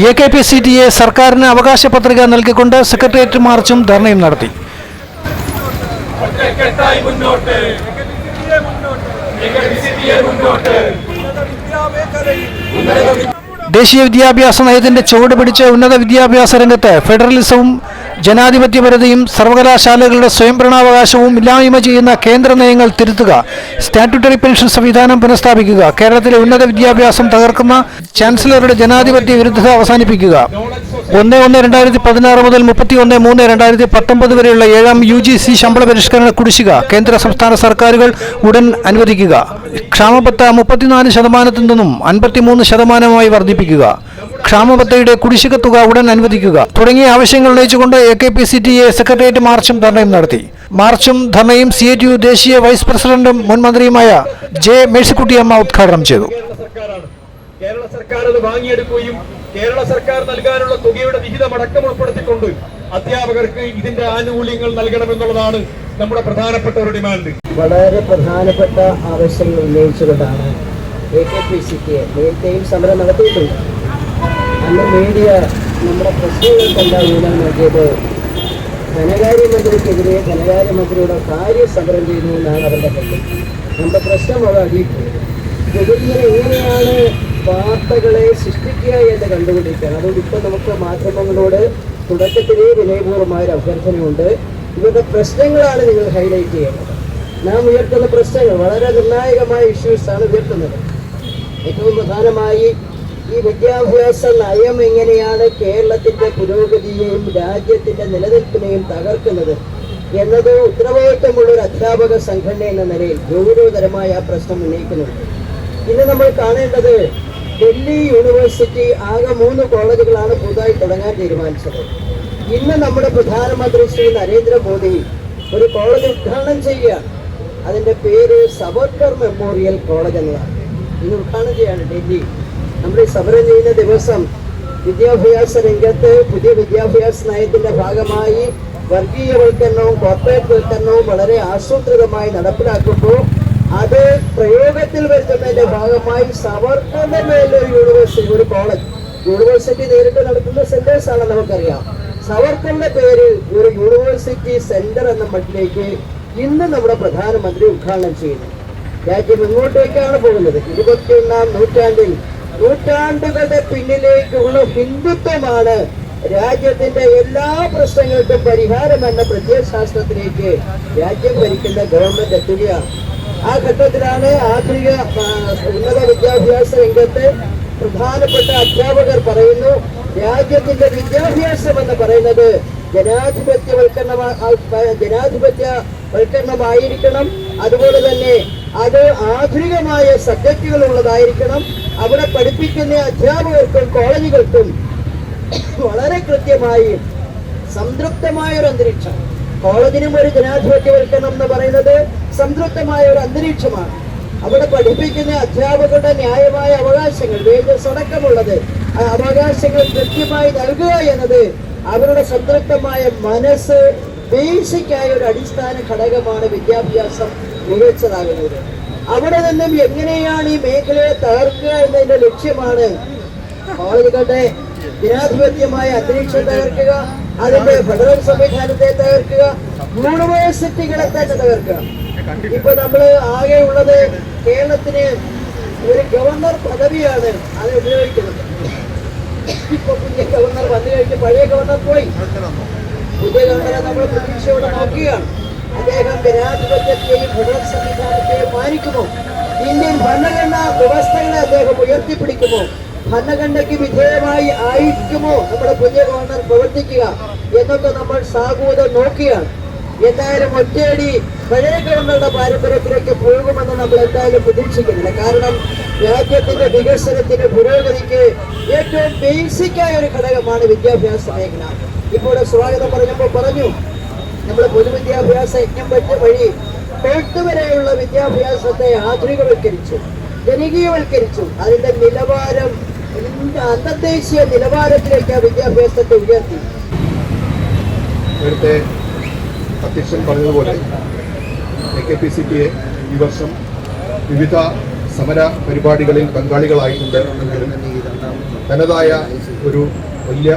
A K P C T A സർക്കാരിന് അവകാശ പത്രിക നൽകിക്കൊണ്ട് സെക്രട്ടേറിയറ്റ് മാർച്ചും ധർണയും നടത്തി. ദേശീയ വിദ്യാഭ്യാസ നയത്തിന്റെ ചുവട് പിടിച്ച് ഉന്നത വിദ്യാഭ്യാസ രംഗത്ത് ഫെഡറലിസവും ജനാധിപത്യപരതയും സർവകലാശാലകളുടെ സ്വയംഭരണാവകാശവും ഇല്ലായ്മ ചെയ്യുന്ന കേന്ദ്ര നയങ്ങൾ തിരുത്തുക സ്റ്റാറ്റ്യൂട്ടറി പെൻഷൻ സംവിധാനം പുനഃസ്ഥാപിക്കുക കേരളത്തിലെ ഉന്നത വിദ്യാഭ്യാസം തകർക്കുന്ന ചാൻസലറുടെ ജനാധിപത്യ വിരുദ്ധത അവസാനിപ്പിക്കുക. ഒന്ന് ഒന്ന് രണ്ടായിരത്തി പതിനാറ് മുതൽ മുപ്പത്തി ഒന്ന് മൂന്ന് രണ്ടായിരത്തി പത്തൊമ്പത് വരെയുള്ള ഏഴാം യു ജി സി ശമ്പള പരിഷ്കരണ കുടിശ്ശിക കേന്ദ്ര സംസ്ഥാന സർക്കാരുകൾ ഉടൻ അനുവദിക്കുക. ക്ഷാമബത്ത മുപ്പത്തിനാല് ശതമാനത്തിൽ നിന്നും അൻപത്തിമൂന്ന് ശതമാനമായി വർദ്ധിപ്പിക്കുക. ക്ഷാമബത്തയുടെ കുടിശ്ശിക തുക ഉടൻ അനുവദിക്കുക. തുടങ്ങിയ ആവശ്യങ്ങൾ ഉന്നയിച്ചുകൊണ്ട് A K P C T A secretariat മാർച്ചും ധർണയും നടത്തി. മാർച്ചും ധർണയും സി എ ടി യു ദേശീയ വൈസ് പ്രസിഡന്റും മുൻ മന്ത്രിയുമായ ജെ മേഴ്സിക്കുട്ടിയമ്മ ഉദ്ഘാടനം ചെയ്തു. കേരള കേരള സർക്കാർ അത് വാങ്ങിയെടുക്കുകയും കേരള സർക്കാർ നൽകാനുള്ള തുകയുടെ വിഹിതം അടക്കം ഉൾപ്പെടുത്തിക്കൊണ്ട് അധ്യാപകർക്ക് ഇതിന്റെ ആനുകൂല്യങ്ങൾ നൽകണമെന്നുള്ളതാണ് നമ്മുടെ പ്രധാനപ്പെട്ട ഒരു ഡിമാൻഡ്. വളരെ പ്രധാനപ്പെട്ട ആവശ്യങ്ങൾ ഉന്നയിച്ചുകൊണ്ടാണ് എ കെ പി സിക്ക് നേരത്തെയും സമരം നടത്തിയിട്ടുണ്ട്. അന്ന് മീഡിയ നമ്മുടെ പ്രശ്നങ്ങൾക്കെല്ലാം ഊന്നൽ നൽകിയത് ധനകാര്യമന്ത്രിക്കെതിരെ ധനകാര്യമന്ത്രിയുടെ കാര്യസമരം ചെയ്തു എന്നാണ് അവരുടെ കത്ത് നമ്മുടെ പ്രശ്നം അത് അടിയിട്ടു ഇതിങ്ങനെ എങ്ങനെയാണ് വാർത്തകളെ സൃഷ്ടിക്കുക എന്ന് കണ്ടുകൊണ്ടിരിക്കുകയാണ്. അതുകൊണ്ട് ഇപ്പോൾ നമുക്ക് മാധ്യമങ്ങളോട് തുടക്കത്തിലേ വിനയപൂർവമായ ഒരു അഭ്യർത്ഥനയുണ്ട്. ഇവരുടെ പ്രശ്നങ്ങളാണ് നിങ്ങൾ ഹൈലൈറ്റ് ചെയ്യേണ്ടത്. നാം ഉയർത്തുന്ന പ്രശ്നങ്ങൾ വളരെ നിർണായകമായ ഇഷ്യൂസാണ് ഉയർത്തുന്നത്. ഏറ്റവും പ്രധാനമായി ഈ വിദ്യാഭ്യാസ നയം എങ്ങനെയാണ് കേരളത്തിന്റെ പുരോഗതിയെയും രാജ്യത്തിന്റെ നിലനിൽപ്പിനെയും തകർക്കുന്നത് എന്നത് ഉത്തരവാദിത്വമുള്ള ഒരു അധ്യാപക സംഘടന എന്ന നിലയിൽ ഗൗരവതരമായ പ്രശ്നം ഉന്നയിക്കുന്നുണ്ട് ഇന്ന് നമ്മൾ കാണേണ്ടത് ഡൽഹി യൂണിവേഴ്സിറ്റി ആകെ മൂന്ന് കോളേജുകളാണ് പുതുതായി തുടങ്ങാൻ തീരുമാനിച്ചത്. ഇന്ന് നമ്മുടെ പ്രധാനമന്ത്രി ശ്രീ നരേന്ദ്രമോദി ഒരു കോളേജ് ഉദ്ഘാടനം ചെയ്യുകയാണ്. അതിന്റെ പേര് സവർക്കർ മെമ്മോറിയൽ കോളേജ് എന്നതാണ്. ഇന്ന് ഉദ്ഘാടനം ചെയ്യാണ് ഡൽഹി. നമ്മൾ ഈ സമരം ചെയ്യുന്ന ദിവസം വിദ്യാഭ്യാസ രംഗത്ത് പുതിയ വിദ്യാഭ്യാസ നയത്തിന്റെ ഭാഗമായി വർഗീയവൽക്കരണവും കോർപ്പറേറ്റ് വൽക്കരണവും വളരെ ആസൂത്രിതമായി നടപ്പിലാക്കുമ്പോൾ അത് പ്രയോഗത്തിൽ വരുത്തുന്നതിന്റെ ഭാഗമായി സവർണന്റെ മേലൊരു യൂണിവേഴ്സിറ്റി ഒരു കോളേജ് യൂണിവേഴ്സിറ്റി നേരിട്ട് നടത്തുന്ന സെന്റേഴ്സ് ആണ് നമുക്കറിയാം. സവർക്കറിന്റെ പേര് ഒരു യൂണിവേഴ്സിറ്റി സെന്റർ എന്ന മട്ടിലേക്ക് ഇന്ന് നമ്മുടെ പ്രധാനമന്ത്രി ഉദ്ഘാടനം ചെയ്യുന്നു. രാജ്യം എങ്ങോട്ടേക്കാണ് പോകുന്നത്? ഇരുപത്തിയൊന്നാം നൂറ്റാണ്ടിൽ നൂറ്റാണ്ടുകളുടെ പിന്നിലേക്കുള്ള ഹിന്ദുത്വമാണ് രാജ്യത്തിന്റെ എല്ലാ പ്രശ്നങ്ങൾക്കും പരിഹാരം എന്ന പ്രത്യയശാസ്ത്രത്തിലേക്ക് രാജ്യം ഭരിക്കുന്ന ഗവൺമെന്റ് എത്തുകയാണ് ആ ഘട്ടത്തിലാണ് ആധുനിക ഉന്നത വിദ്യാഭ്യാസ രംഗത്ത് പ്രധാനപ്പെട്ട അധ്യാപകർ പറയുന്നു രാജ്യത്തിന്റെ വിദ്യാഭ്യാസം എന്ന് പറയുന്നത് ജനാധിപത്യവൽക്കരണ ജനാധിപത്യവൽക്കരണമായിരിക്കണം അതുപോലെ തന്നെ അത് ആധുനികമായ സബ്ജക്റ്റുകൾ ഉള്ളതായിരിക്കണം അവിടെ പഠിപ്പിക്കുന്ന അധ്യാപകർക്കും കോളേജുകൾക്കും വളരെ കൃത്യമായി സംതൃപ്തമായ ഒരു അന്തരീക്ഷം. കോളേജിനും ഒരു ജനാധിപത്യവൽക്കരണം എന്ന് പറയുന്നത് സംതൃപ്തമായ ഒരു അന്തരീക്ഷമാണ്. അവിടെ പഠിപ്പിക്കുന്ന അധ്യാപകരുടെ ന്യായമായ അവകാശങ്ങൾ വേജസ് അടക്കമുള്ളത് അവകാശങ്ങൾ കൃത്യമായി നൽകുക എന്നത് അവരുടെ സംതൃപ്തമായ മനസ്സ് ബേസിക്കായ ഒരു അടിസ്ഥാന ഘടകമാണ് വിദ്യാഭ്യാസം മികച്ചതാകുന്നത് അവിടെ നിന്നും എങ്ങനെയാണ് ഈ മേഖലയെ തകർക്കുക എന്നതിന്റെ ലക്ഷ്യമാണ് കോളേജുകളുടെ ജനാധിപത്യമായ അന്തരീക്ഷം തകർക്കുക അതിന്റെ ഫെഡറൽ സംവിധാനത്തെ തകർക്കുക യൂണിവേഴ്സിറ്റികളെ തന്നെ തകർക്കുക. ഇപ്പൊ നമ്മൾ ആകെ ഉള്ളത് കേരളത്തിന് ഒരു ഗവർണർ പദവിയാണ് അത് ഉപയോഗിക്കുന്നത്. ഇപ്പൊ പുതിയ ഗവർണർ വന്നു കഴിഞ്ഞ് പഴയ ഗവർണർ പോയി. ഗവർണറെ നമ്മൾ പ്രതീക്ഷയോടെ നോക്കുകയാണ്. അദ്ദേഹം ജനാധിപത്യത്തെയും ഭരണ സംവിധാനത്തെയും മാനിക്കുമോ? ഇന്ത്യൻ ഭരണഘടനാ വ്യവസ്ഥകളെ അദ്ദേഹം ഉയർത്തിപ്പിടിക്കുമോ? ഭരണഘടനയ്ക്ക് വിധേയമായി ആയിരിക്കുമോ നമ്മുടെ പുതിയ ഗവർണർ പ്രവർത്തിക്കുക എന്നൊക്കെ നമ്മൾ സാഹൂതം നോക്കുകയാണ്. എന്തായാലും ഒറ്റയടി പഴയ ഗവർണറുടെ പാരമ്പര്യത്തിലേക്ക് പോകുമെന്ന് നമ്മൾ എന്തായാലും പ്രതീക്ഷിക്കുന്നില്ല. കാരണം രാജ്യത്തിന്റെ വികസനത്തിന് പുരോഗതിക്ക് ഏറ്റവും ബേസിക്കായ ഒരു ഘടകമാണ് വിദ്യാഭ്യാസ മേഖല. ഇപ്പോൾ സ്വാഗതം പറഞ്ഞപ്പോൾ പറഞ്ഞു നമ്മുടെ പൊതുവിദ്യാഭ്യാസ യജ്ഞം വഴി ട്വൽത്ത് വരെയുള്ള വിദ്യാഭ്യാസത്തെ ആധുനികവൽക്കരിച്ചു ജനകീയവൽക്കരിച്ചു. അതിന്റെ നിലവാരം അന്തർദേശീയ നിലവാരത്തിലേക്ക് ആ വിദ്യാഭ്യാസത്തെ ഉയർത്തി. നേരത്തെ അധ്യക്ഷൻ പറഞ്ഞതുപോലെ A K P C P A ഈ വർഷം വിവിധ സമര പരിപാടികളിൽ പങ്കാളികളായിട്ടുണ്ട് തനതായ ഒരു വലിയ